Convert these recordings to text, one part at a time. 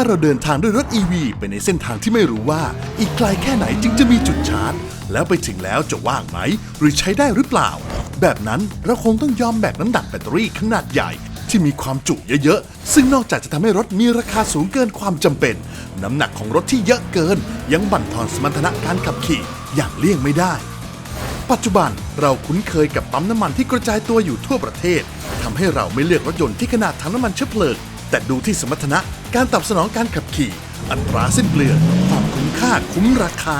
าเราเดินทางด้วยรถ EV ไปในเส้นทางที่ไม่รู้ว่า อีกไกลแค่ไหนจึงจะมีจุดชาร์จ แล้วไปถึงแล้วจะว่างไหม หรือใช้ได้หรือเปล่า แบบนั้นเราคงต้องยอมแบกน้ำหนักแบตเตอรี่ขนาดใหญ่ ที่มีความจุเยอะๆ ซึ่งนอกจากจะทำให้รถมีราคาสูงเกินความจำเป็น น้ำหนักของรถที่เยอะเกิน ยังบั่นทอนสมรรถนะการขับขี่อย่างเลี่ยงไม่ได้ ปัจจุบันเราคุ้นเคยกับปั๊มน้ำมันที่กระจายตัวอยู่ทั่วประเทศทำให้เราไม่เลือกรถยนต์ที่ขนาดถังน้ำมันเชื้อเพลิง แต่ดูที่สมรรถนะการตอบสนองการขับขี่ อัตราสิ้นเปลืองความคุ้มค่าคุ้มราคา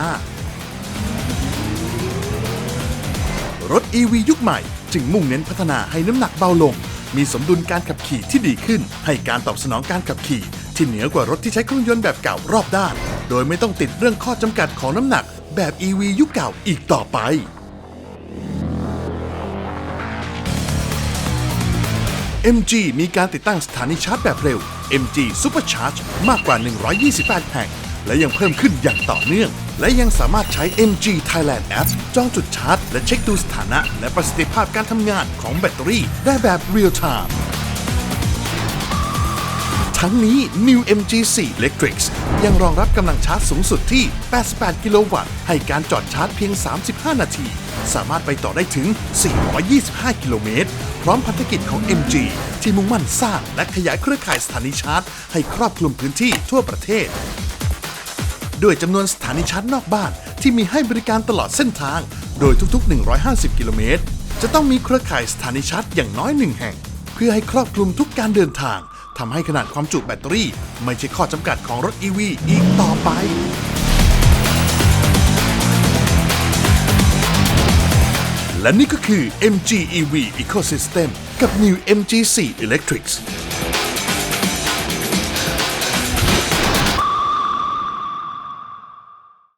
รถ EV ยุคใหม่ จึงมุ่งเน้นพัฒนาให้น้ำหนักเบาลง มีสมดุลการขับขี่ที่ดีขึ้น ให้การตอบสนองการขับขี่ ที่เหนือกว่ารถที่ใช้เครื่องยนต์แบบเก่ารอบด้าน โดยไม่ต้องติดเรื่องข้อจำกัดของน้ำหนักแบบ EV ยุคเก่าอีกต่อไป MG มีการติดตั้งสถานีชาร์จแบบเร็ว MG Supercharge มากกว่า 128 แห่ง และยังเพิ่มขึ้นอย่างต่อเนื่อง และยังสามารถใช้ MG Thailand App จองจุดชาร์จ และเช็คดูสถานะ และประสิทธิภาพการทำงานของแบตเตอรี่ได้แบบ Real Time ทั้งนี้ New MG4 Electrics ยังรองรับกำลังชาร์จสูงสุดที่ 88 กิโลวัตต์ ให้การจอดชาร์จเพียง 35 นาที สามารถไปต่อได้ถึง 425 กิโลเมตร พร้อมพันธกิจของ MG ที่มุ่งมั่นสร้างและขยายเครือข่ายสถานีชาร์จ ให้ครอบคลุมพื้นที่ทั่วประเทศ ด้วยจำนวนสถานีชาร์จนอกบ้านที่มีให้บริการตลอดเส้นทาง โดยทุกๆ 150 กิโลเมตร จะต้องมีเครือข่ายสถานีชาร์จอย่างน้อยหนึ่งแห่ง เพื่อให้ครอบคลุมทุกการเดินทางทำให้ขนาดความจุแบตเตอรี่ ไม่ใช่ข้อจำกัดของรถ EV อีกต่อไป และนี่ก็คือ MG EV Ecosystem กับ New MG4 Electrics